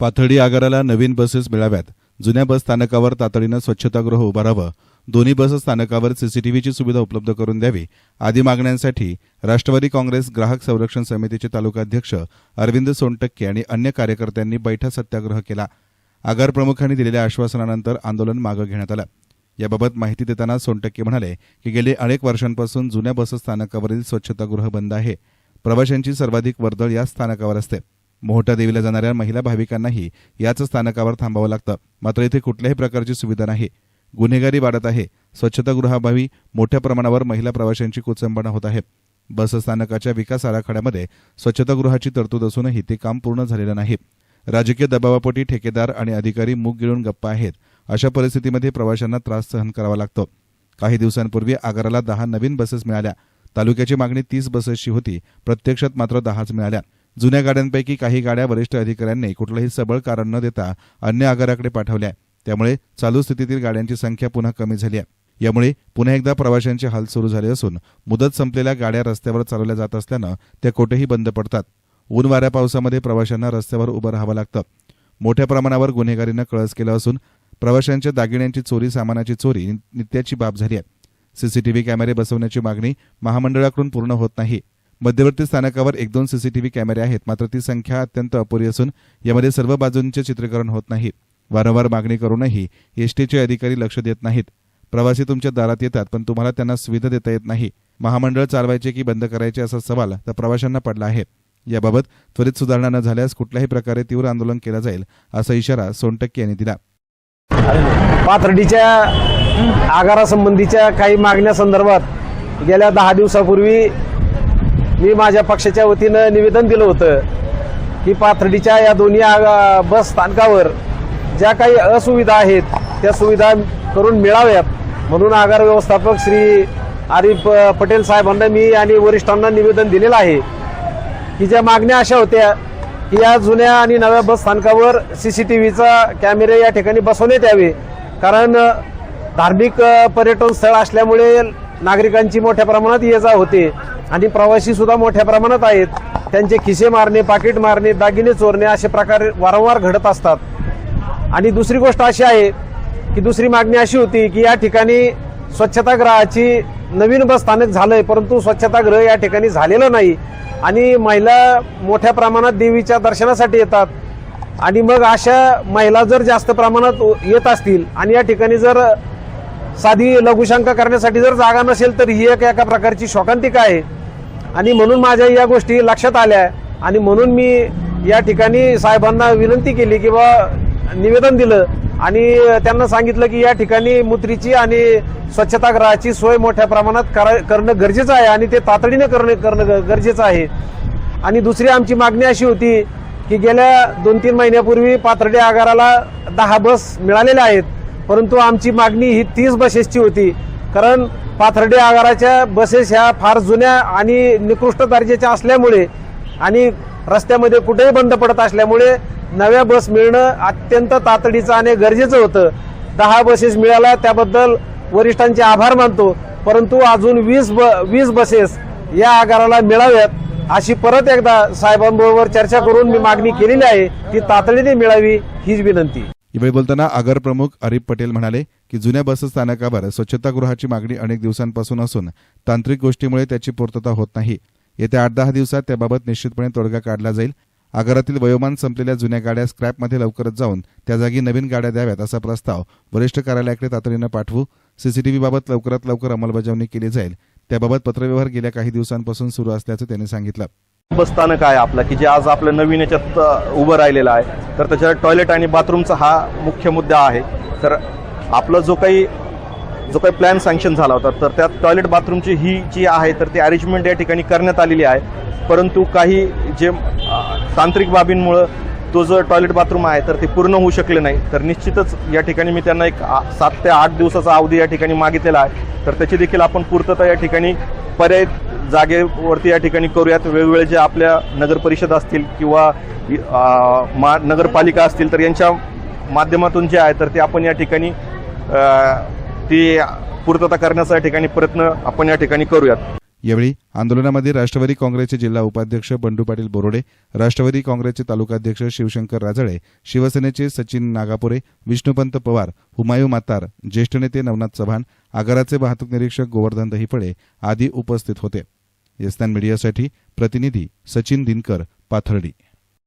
पाथर्डी आगाराला नवीन buses मिळाव्यात. जुन्या बस स्थानकावर तातडीनं स्वच्छतागृह उभारावं दोन्ही बस स्थानकावर सीसीटीव्हीची सुविधा उपलब्ध करून द्यावी. आदी मागण्यांसाठी राष्ट्रवादी काँग्रेस ग्राहक संरक्षण समितीचे तालुकाध्यक्ष अरविंद सोनटक्के आणि अन्य कार्यकर्त्यांनी बैठा सत्याग्रह केला. आगार प्रमुखांनी दिलेल्या आश्वासनानंतर आंदोलन मागं घेण्यात आलं. याबाबत माहिती देताना सोनटक्के म्हणाले की गेले अनेक वर्षांपासून जुन्या बस स्थानकावरील स्वच्छतागृह बंद आहे. प्रवाशांची सर्वाधिक वर्दळ या स्थानकावर असते. मोहटा देवीला जाणाऱ्या महिला भाविकांनाही याच स्थानकावर थांबावं लागतं. मात्र इथे कुठल्याही प्रकारची सुविधा नाही. गुन्हेगारी वाढत आहे. स्वच्छतागृहाभावी मोठ्या प्रमाणावर महिला प्रवाशांची कुचंबणा होत आहे. बस स्थानकाच्या विकास आराखड्यामध्ये स्वच्छतागृहाची तरतूद असूनही ते काम पूर्ण झालेलं नाही. राजकीय दबावापोटी ठेकेदार आणि अधिकारी मूग गिळून गप्पा आहेत. अशा परिस्थितीमध्ये प्रवाशांना त्रास सहन करावा लागतो. काही दिवसांपूर्वी आगाराला दहा नवीन बसेस मिळाल्या. तालुक्याची मागणी तीस बसेसची होती. प्रत्यक्षात मात्र दहाच मिळाल्या. जुन्या गाड्यांपैकी काही गाड्या वरिष्ठ अधिकाऱ्यांनी कुठलंही सबळ कारण न देता अन्य आगाराकडे पाठवल्या. त्यामुळे चालू स्थितीतील गाड्यांची संख्या पुन्हा कमी झाली आहे. यामुळे पुन्हा एकदा प्रवाशांचे हाल सुरू झाले असून मुदत संपलेल्या गाड्या रस्त्यावर चालवल्या जात असल्यानं त्या कोठेही बंद पडतात. ऊन वाऱ्या पावसामध्ये प्रवाशांना रस्त्यावर उभं राहावं लागतं. मोठ्या प्रमाणावर गुन्हेगारीनं कळस केलं असून प्रवाशांच्या दागिन्यांची चोरी सामानाची चोरी नित्याची बाब झाली आहे. सीसीटीव्ही कॅमेरे बसवण्याची मागणी महामंडळाकडून पूर्ण होत नाही. मध्यवर्ती स्थानकावर एक दोन सीसीटीव्ही कॅमेरे आहेत. मात्र ती संख्या अत्यंत अपुरी असून यामध्ये सर्व बाजूंचे चित्रीकरण होत नाही. वारंवार मागणी करूनही एसटीचे अधिकारी लक्ष देत नाहीत. प्रवासी तुमच्या दारात येतात पण तुम्हाला त्यांना सुविधा देता येत नाही. महामंडळ चालवायचे की बंद करायचे असा सवाल तर प्रवाशांना पडला आहे. याबाबत त्वरित सुधारणा न झाल्यास कुठल्याही प्रकारे तीव्र आंदोलन केलं जाईल असा इशारा सोनटक्के यांनी दिला. पाथर्डीच्या आगारासंबंधीच्या काही मागण्या संदर्भात गेल्या दहा दिवसापूर्वी मी माझ्या पक्षाच्या वतीनं निवेदन दिलं होतं की पाथर्डीच्या या दोन्ही आगा बस स्थानकावर ज्या काही असुविधा आहेत त्या सुविधा करून मिळाव्यात. म्हणून आगार व्यवस्थापक श्री आरिफ पटेल साहेबांना मी आणि वरिष्ठांना निवेदन दिलेलं आहे की ज्या मागण्या अशा होत्या की या जुन्या आणि नव्या बस स्थानकावर सीसीटीव्हीचा कॅमेरे या ठिकाणी बसवण्यात यावे. कारण धार्मिक पर्यटन स्थळ असल्यामुळे नागरिकांची मोठ्या प्रमाणात ये जा होते. आणि प्रवासी सुद्धा मोठ्या प्रमाणात आहेत. त्यांचे खिसे मारणे पाकिट मारणे दागिने चोरणे असे प्रकार वारंवार घडत असतात. आणि दुसरी गोष्ट अशी आहे की दुसरी मागणी अशी होती की या ठिकाणी स्वच्छतागृहाची नवीन बस स्थानक झालंय परंतु स्वच्छतागृह या ठिकाणी झालेलं नाही. आणि महिला मोठ्या प्रमाणात देवीच्या दर्शनासाठी येतात. आणि मग अशा महिला जर जास्त प्रमाणात येत असतील आणि या ठिकाणी जर साधी लघुशंका करण्यासाठी जर जागा नसेल तर ही एक एका प्रकारची शोकांतिका आहे. आणि म्हणून माझ्या या गोष्टी लक्षात आल्या. आणि म्हणून मी या ठिकाणी साहेबांना विनंती केली की बा निवेदन दिलं. आणि त्यांना सांगितलं की या ठिकाणी मुत्रीची आणि स्वच्छतागृहाची सोय मोठ्या प्रमाणात करणं गरजेचं आहे आणि ते तातडीने करणं करणं गरजेचं आहे. आणि दुसरी आमची मागणी अशी होती की गेल्या दोन तीन महिन्यापूर्वी पाथर्डे आगाराला दहा बस मिळालेल्या आहेत. परंतु आमची मागणी ही तीस बसेसची होती. कारण पाथर्डे आगाराच्या बसेस ह्या फार जुन्या आणि निकृष्ट दर्जाच्या असल्यामुळे आणि रस्त्यामध्ये कुठेही बंद पडत असल्यामुळे नव्या बस मिळणं अत्यंत तातडीचं आणि गरजेचं होतं. दहा बसेस मिळाल्या त्याबद्दल वरिष्ठांचे आभार मानतो. परंतु अजून वीस ब वीस बसेस या आगाराला मिळाव्यात अशी परत एकदा साहेबांबरोबर चर्चा करून मी मागणी केलेली आहे ती तातडीने मिळावी हीच विनंती. यावेळी बोलताना आगर प्रमुख अरिफ पटेल म्हणाले की जुन्या बस स्थानकावर स्वच्छतागृहाची मागणी अनेक दिवसांपासून असून तांत्रिक गोष्टीमुळे त्याची पूर्तता होत नाही. येत्या आठ दहा दिवसात त्याबाबत निश्चितपणे तोडगा काढला जाईल. आगारातील वयोमान संपलेल्या जुन्या गाड्या स्क्रॅपमध्ये लवकरच जाऊन त्या जागी नवीन गाड्या द्याव्यात असा प्रस्ताव वरिष्ठ कार्यालयाकडे तातडीनं पाठवू. सीसीटीव्हीबाबत लवकरात लवकर अंमलबजावणी केली जाईल. त्याबाबत पत्रव्यवहार गेल्या काही दिवसांपासून सुरू असल्याचं त्यांनी सांगितलं. बस स्थानक आहे आपला? की जे आज आपलं नवीन याच्यात उभं राहिलेलं आहे तर त्याच्यात टॉयलेट आणि बाथरूमचा हा मुख्य मुद्दा आहे. तर आपला जो काही जो काही प्लॅन सँक्शन झाला होता तर त्यात टॉयलेट बाथरूमची ही जी आहे तर ती अरेंजमेंट या ठिकाणी करण्यात आलेली आहे. परंतु काही जे तांत्रिक बाबींमुळं तो जो टॉयलेट बाथरूम आहे तर ते पूर्ण होऊ शकले नाही. तर निश्चितच या ठिकाणी मी त्यांना एक सात ते आठ दिवसाचा अवधी या ठिकाणी मागितलेला आहे. तर त्याची देखील आपण पूर्तता या ठिकाणी पर्याय जागेवरती या ठिकाणी करूयात. वेगवेगळे जे आपल्या नगर परिषद असतील किंवा मा नगरपालिका असतील तर यांच्या माध्यमातून जे आहे तर ते आपण या ठिकाणी ती पूर्तता करण्याचा या ठिकाणी प्रयत्न आपण या ठिकाणी करूयात. यावेळी आंदोलनामध्ये राष्ट्रवादी काँग्रेसचे जिल्हा उपाध्यक्ष बंडू पाटील बोरोडे राष्ट्रवादी काँग्रेसचे तालुकाध्यक्ष शिवशंकर राजळे शिवसेनेचे सचिन नागापुरे विष्णुपंत पवार हुमायू मातार ज्येष्ठ नेते नवनाथ चव्हाण आगाराचे वाहतूक निरीक्षक गोवर्धन दहिफळे आदी उपस्थित होते. येस्तान मीडियासाठी प्रतिनिधी सचिन दिनकर पाथर्डी.